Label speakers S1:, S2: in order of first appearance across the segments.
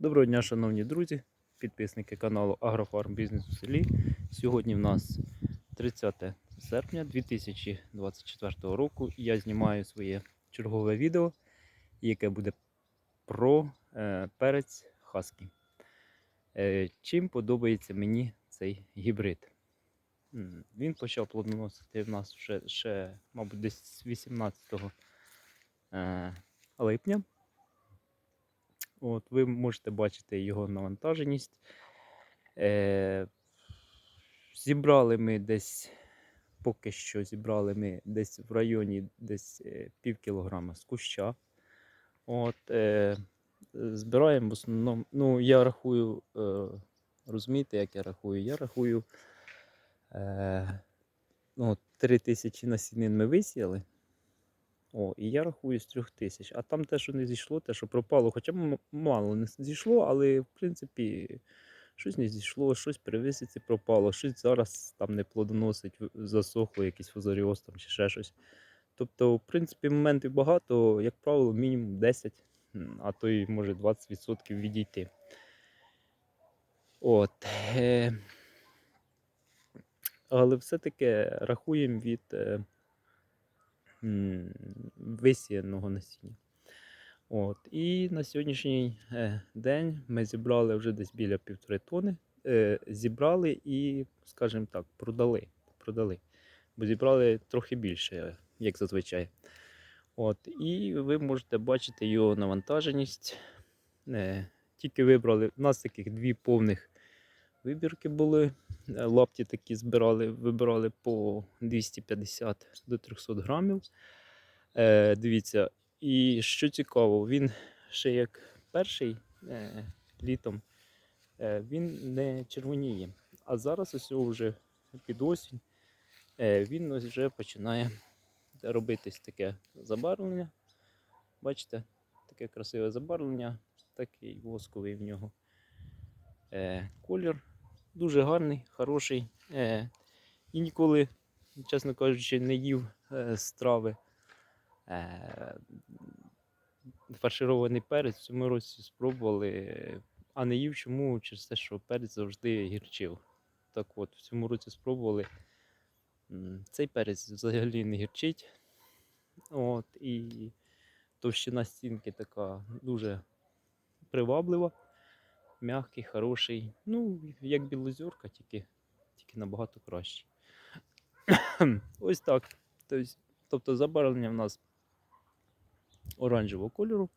S1: Доброго дня, шановні друзі, підписники каналу Агрофарм Бізнес у селі. Сьогодні в нас 30 серпня 2024 року я знімаю своє чергове відео, яке буде про е, перець Хаскі. Е, чим подобається мені цей гібрид? Він почав плодоносити в нас ще, ще мабуть, десь 18 е, липня. От, ви можете бачити його навантаженість. Е, зібрали ми десь, поки що зібрали ми десь в районі десь е, пів кілограма з куща. От, е, збираємо в основному, ну я рахую, е, розумієте, як я рахую? Я рахую е, ну, 3 тисячі насінин ми висіяли. О, і я рахую з трьох тисяч. А там те, що не зійшло, те, що пропало, хоча мало не зійшло, але в принципі щось не зійшло, щось висіці пропало, щось зараз там не плодоносить, засохло, якийсь фузаріоз там чи ще щось. Тобто, в принципі, моментів багато, як правило, мінімум 10, а то й може 20% відійти. От. Е... Але все-таки рахуємо від. Висіяного насіння. От. І на сьогоднішній е, день ми зібрали вже десь біля півтори тони. Е, зібрали і, скажімо так, продали. продали. Бо зібрали трохи більше, як зазвичай. От. І ви можете бачити його навантаженість. Е, тільки вибрали. У нас таких дві повних вибірки були. Е, Лапті такі збирали, вибирали по 250 до 300 грамів. Е, дивіться, і що цікаво, він ще як перший е, літом е, він не червоніє. А зараз ось вже під осінь е, він ось вже починає робитись таке забарвлення. Бачите, таке красиве забарвлення, такий восковий в нього е, колір. Дуже гарний, хороший. Е, і ніколи, чесно кажучи, не їв е, страви. Е, фарширований перець в цьому році спробували, а не їв чому через те, що перець завжди гірчив. Так от, в цьому році спробували. Цей перець взагалі не гірчить. От, і товщина стінки така дуже приваблива, м'який, хороший. Ну, як білозерка, тільки, тільки набагато кращий. Ось так. Тобто, тобто забарвлення в нас оранжевого кольору.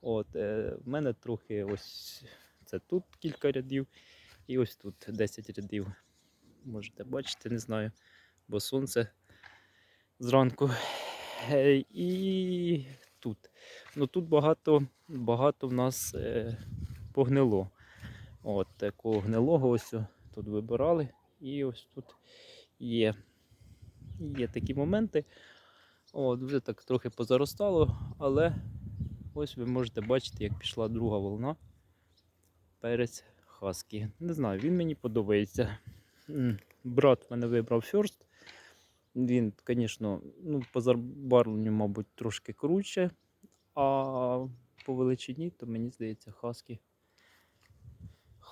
S1: От, е, в мене трохи ось це тут кілька рядів, і ось тут 10 рядів. Можете бачити, не знаю, бо сонце зранку. Е, і тут. Ну тут багато, багато в нас е, погнило. От такого гнилого ось тут вибирали. І ось тут є, є такі моменти. От, вже так трохи позаростало, але ось ви можете бачити, як пішла друга волна. Перець Хаскі. Не знаю, він мені подобається. Брат мене вибрав ферст. Він, звісно, ну, по забарвленню, мабуть, трошки круче, а по величині, то мені здається, Хаскі.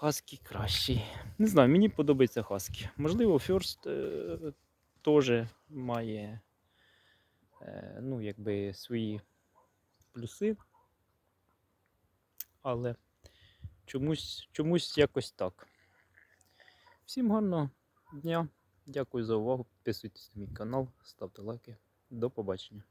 S1: Хаскі кращий. Не знаю, мені подобається Хаскі. Можливо, Ферст е, теж має е, ну, якби свої плюси. Але чомусь, чомусь якось так. Всім гарного дня. Дякую за увагу. Підписуйтесь на мій канал, ставте лайки. До побачення.